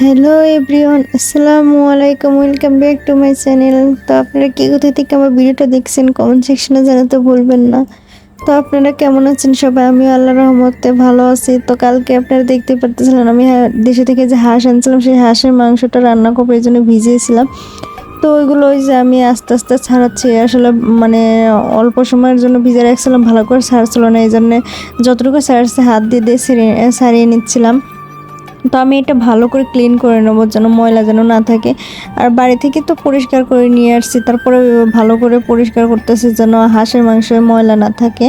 Hello everyone আসসালামু আলাইকুম welcome back to my channel তো আপনারা কে কোথা থেকে আমার ভিডিওটা দেখছেন কমেন্ট সেকশনে জানাতে ভুলবেন না। তো আপনারা কেমন আছেন সবাই? আমি আল্লাহ রহমতে ভালো আছি। তো কালকে আপনারা দেখতে পারতেছিলেন, আমি দেশে থেকে যে হাঁস আনছিলাম, সেই হাঁসের মাংসটা রান্না করব এই জন্য ভিজিয়েছিলাম। তো ওইগুলো ওই যে আমি আস্তে আস্তে ছাড়াচ্ছি। আসলে মানে অল্প সময়ের জন্য ভিজে রাখছিলাম, ভালো করে ছাড়ছিল না। এই জন্যে যতটুকু ছাড়ছে, হাত দিয়ে দিয়ে সারিয়ে নিচ্ছিলাম। তো আমি এটা ভালো করে ক্লিন করে নেব যেন ময়লা যেন না থাকে। আর বাড়ি থেকে তো পরিষ্কার করে নিয়ে আসছি, তারপরে ভালো করে পরিষ্কার করতেছি যেন হাঁসের মাংসে ময়লা না থাকে।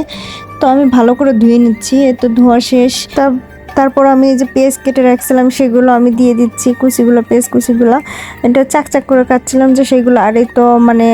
তো আমি ভালো করে ধুয়ে নিচ্ছি তো ধোয়া শেষ। তার তারপর আমি যে পেঁয়াজ কেটে রাখছিলাম, সেগুলো আমি দিয়ে দিচ্ছি, কুচিগুলো পেঁয়াজ কুচিগুলো। এটা চাক চাক করে কাটছিলাম যে সেগুলো, আর এই তো মানে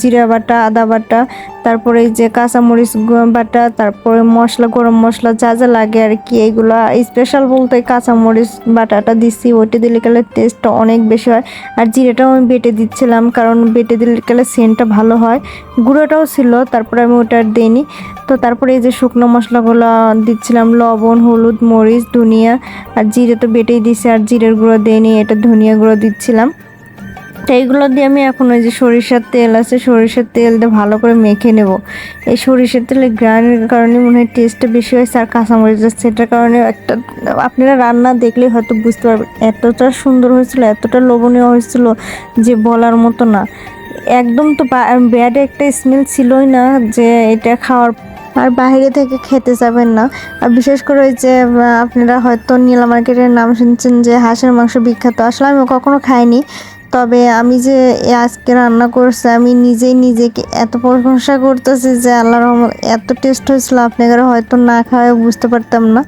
জিরা বাটা, আদা বাটা তারপরে যে কাঁচামরিচ বাটা, তারপরে মশলা, গরম মশলা যা যা লাগে আর কি, এইগুলো স্পেশাল বলতে কাঁচামরিচ বাটাটা দিচ্ছি ওইটা দিলে গেলে টেস্টটা অনেক বেশি হয়। আর জিরাটাও আমি বেটে দিচ্ছিলাম, কারণ বেটে দিলে গেলে সেন্টটা ভালো হয়। গুঁড়োটাও ছিল, তারপরে আমি ওটা দিইনি। তো তারপরে এই যে শুকনো মশলাগুলো দিচ্ছিলাম, লবণ, হলুদ, মরিচ, ধনিয়া, আর জিরে তো বেটেই দিছি, আর জিরের গুঁড়ো দিইনি, এটা ধনিয়া গুঁড়ো দিচ্ছিলাম। তো এইগুলো দিয়ে আমি এখন ওই যে সরিষার তেল আছে, সরিষার তেল দিয়ে ভালো করে মেখে নেব। এই সরিষার তেলের গ্রানের কারণে মনে হয় টেস্টটা বেশি হয়েছে আর কাঁচামরিচ আছে, সেটার কারণে একটা আপনারা রান্না দেখলেই হয়তো বুঝতে পারবেন এতটা সুন্দর হয়েছিল, এতটা লোভনীয় হয়েছিল যে বলার মতো না। একদম তো ব্যাড একটা স্মেল ছিলই না যে এটা খাওয়ার আর বাইরে থেকে খেতে যাবেন না। আর বিশেষ করে ওই যে আপনারা হয়তো নীলা মার্কেটের নাম শুনছেন যে হাঁসের মাংস বিখ্যাত। আসলে আমি কখনো খাইনি। তবে আমি যে আজকে রান্না করছি, আমি নিজেই নিজেকে এত প্রশংসা করতেছি যে আল্লাহ রহমত, এত টেস্ট হয়েছিল আপনারা হয়তো না খাওয়ায় বুঝতে পারতাম না।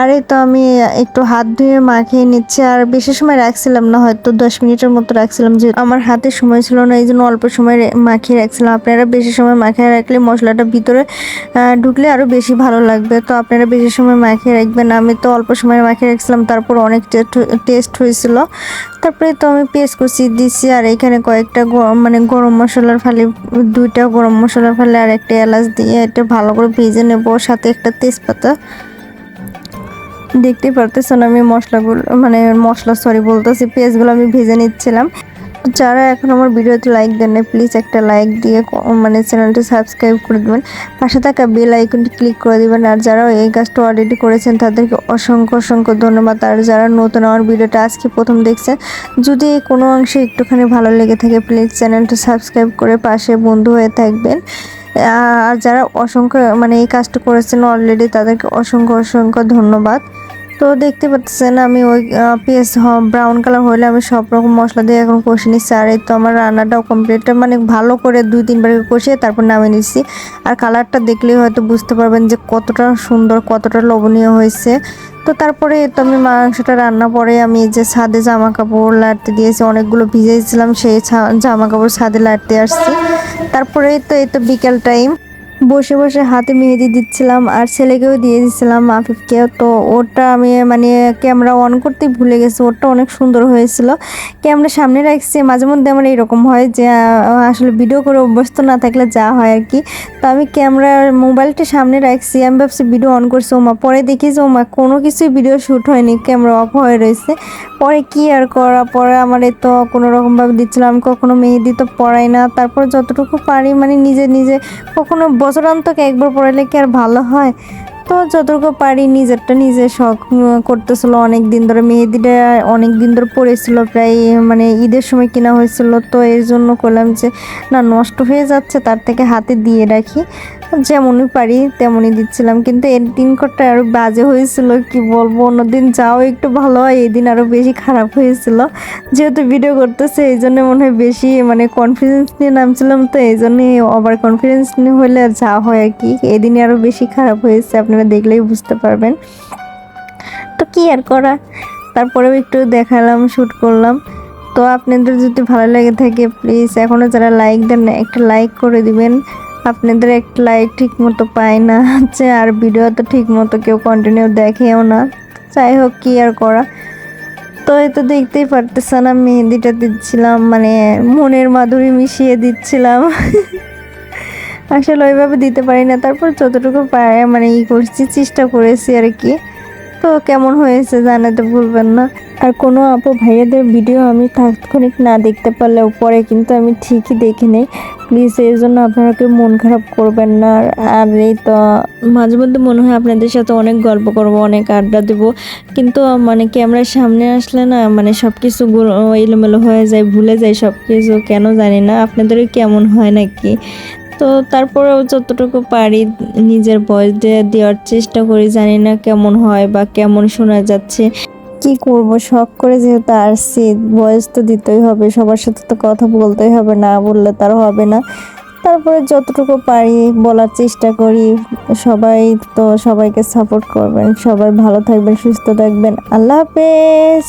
আর এই তো আমি একটু হাত ধুয়ে মাখিয়ে নিচ্ছি, আর বেশি সময় রাখছিলাম না, হয়তো দশ মিনিটের মতো রাখছিলাম যে আমার হাতে সময় ছিল না, এই জন্য অল্প সময় মাখিয়ে রাখছিলাম। আপনারা বেশি সময় মাখিয়ে রাখলে মশলাটা ভিতরে ঢুকলে আরও বেশি ভালো লাগবে। তো আপনারা বেশি সময় মাখিয়ে রাখবেন, আমি তো অল্প সময় মাখিয়ে রাখছিলাম, তারপর অনেক টেস্ট হয়েছিল। তারপরে তো আমি পেস্ট কুচি দিছি, আর এখানে কয়েকটা মানে গরম মশলার ফালি, দুইটা গরম মশলার ফালে আর একটা এলাচ দিয়ে এটা ভালো করে ভেজে নেব সাথে একটা তেজপাতা। দেখতে পারতেছেন আমি মশলাগুলো মানে মশলা সরি বলতেছি, পেঁয়াজগুলো আমি ভেজে নিচ্ছিলাম। যারা এখন আমার ভিডিওতে লাইক দেন না প্লিজ একটা লাইক দিয়ে মানে চ্যানেলটি সাবস্ক্রাইব করে দেবেন। পাশে থাকা বেল আইকনটি ক্লিক করে দিবেন। আর যারা এই কাজটা অলরেডি করেছেন, তাদেরকে অসংখ্য অসংখ্য ধন্যবাদ। আর যারা নতুন আমার ভিডিওটা আজকে প্রথম দেখছেন, যদি কোনো অংশে একটুখানি ভালো লেগে থাকে প্লিজ চ্যানেলটা সাবস্ক্রাইব করে পাশে বন্ধু হয়ে থাকবেন। আর যারা অসংখ্য মানে এই কাজটা করেছেন অলরেডি তাদেরকে অসংখ্য অসংখ্য ধন্যবাদ। তো দেখতে পাচ্ছেন আমি ওই পেঁয়াজ ব্রাউন কালার হলে আমি সব রকম মশলা দিয়ে এখন কষে নিচ্ছি। আর এই তো আমার রান্নাটাও কমপ্লিট মানে ভালো করে দুই, তিনবার কষিয়ে তারপর নামিয়ে নিচ্ছি। আর কালারটা দেখলেই হয়তো বুঝতে পারবেন যে কতটা সুন্দর, কতটা লোভনীয় হয়েছে। তো তারপরে তো আমি মাংসটা রান্না পরে আমি যে ছাদে জামা কাপড় লাটতে দিয়েছি, অনেকগুলো ভিজেছিলাম সেই জামা কাপড় ছাদে লাটতে আসছি। তারপরে তো, এই তো বিকেল টাইম বসে বসে হাতে মেহেদি দিচ্ছিলাম আর ছেলেকেও দিয়ে দিচ্ছিলাম আফিফকে তো ওটা আমি মানে ক্যামেরা অন করতেই ভুলে গেছি ওটা অনেক সুন্দর হয়েছিল। ক্যামেরা সামনে রাখছি, মাঝে মধ্যে আমার এরকম হয় যে আসলে ভিডিও করে অভ্যস্ত না থাকলে যা হয় আর কি। তো আমি ক্যামেরার মোবাইলটা সামনে রাখছি, আমি ভাবছি ভিডিও অন করছি ওমা। পরে দেখি যে ওমা, কোনো কিছুই ভিডিও শ্যুট হয়নি, ক্যামেরা অফ হয়ে রয়েছে। পরে কি আর করা, পরে আমার এই তো কোনো রকমভাবে দিচ্ছিলাম, আমি কখনো মেহেদি তো পড়াই না। তারপর যতটুকু পারি মানে নিজে নিজে কখনো বছরান্তকে একবার পড়ালে কি আর ভালো হয়? তো যতটুকু পারি নিজেরটা নিজে শখ করতেছিল। অনেক দিন ধরে মেহেদিটা অনেক দিন ধরে পড়েছিল, প্রায় মানে ঈদের সময় কিনা হয়েছিল। তো এর জন্য করলাম যে, না, নষ্ট হয়ে যাচ্ছে, তার থেকে হাতে দিয়ে রাখি। যেমনই পারি, তেমনই দিচ্ছিলাম। কিন্তু এর দিন কটা আরও বাজে হয়েছিল, কি বলব? অন্যদিন যাও, একটু ভালো হয়। এই দিন আরও বেশি খারাপ হয়েছিল। যেহেতু ভিডিও করতেছে, এই জন্য মনে হয় বেশি মানে কনফিডেন্স নিয়ে নামছিলাম। তো এই জন্যে ওভার কনফিডেন্স নিয়ে হলে আর যা হয় আর কি। এদিনই আরও বেশি খারাপ হয়েছে আপনারা দেখলেই বুঝতে পারবেন। তো কি আর করা? তারপরেও একটু দেখালাম শ্যুট করলাম। তো আপনাদের যদি ভালো লেগে থাকে প্লিজ এখনও যারা লাইক দেন না, একটা লাইক করে দিবেন। আপনাদের একটা লাইক ঠিক মতো পায় না, হচ্ছে আর ভিডিও তো ঠিক মতো কেউ কন্টিনিউ দেখেও না। যাই হোক, কি আর করা? তো এই তো দেখতেই পারতেছে না মেহেদিটা দিচ্ছিলাম মানে মনের মাধুরী মিশিয়ে দিচ্ছিলাম। আসলে ওইভাবে দিতে পারি না। তারপর যতটুকু পারে মানে ই করছি, চেষ্টা করেছি আর কি। তো কেমন হয়েছে জানাতে ভুলবেন না। আর কোনো আপু ভাইয়াদের ভিডিও আমি তাৎক্ষণিক না দেখতে পারলেও পরে কিন্তু আমি ঠিকই দেখে নেই। প্লিজ এই জন্য আপনারা কেউ মন খারাপ করবেন না। আর- আর এই তো মাঝে মধ্যে মনে হয় আপনাদের সাথে অনেক গল্প করব, অনেক আড্ডা দেব। কিন্তু মানে ক্যামেরার সামনে আসলে না মানে সব কিছু এলোমেলো হয়ে যায়, ভুলে যায় সব কিছু কেন জানি না, আপনাদেরও কেমন হয় নাকি? তো তারপরেও যতটুকু পারি নিজের ভয়েস দেওয়ার চেষ্টা করি, জানি না কেমন হয় বা কেমন শোনা যাচ্ছে। কি করব? শখ করে যেহেতু আসছি ভয়েস তো দিতেই হবে, সবার সাথে তো কথা বলতেই হবে, না বললে তার হবে না। তারপরে যতটুকু পারি বলার চেষ্টা করি, সবাই তো সবাইকে সাপোর্ট করবেন, সবাই ভালো থাকবেন, সুস্থ থাকবেন। আল্লাহ হাফেজ!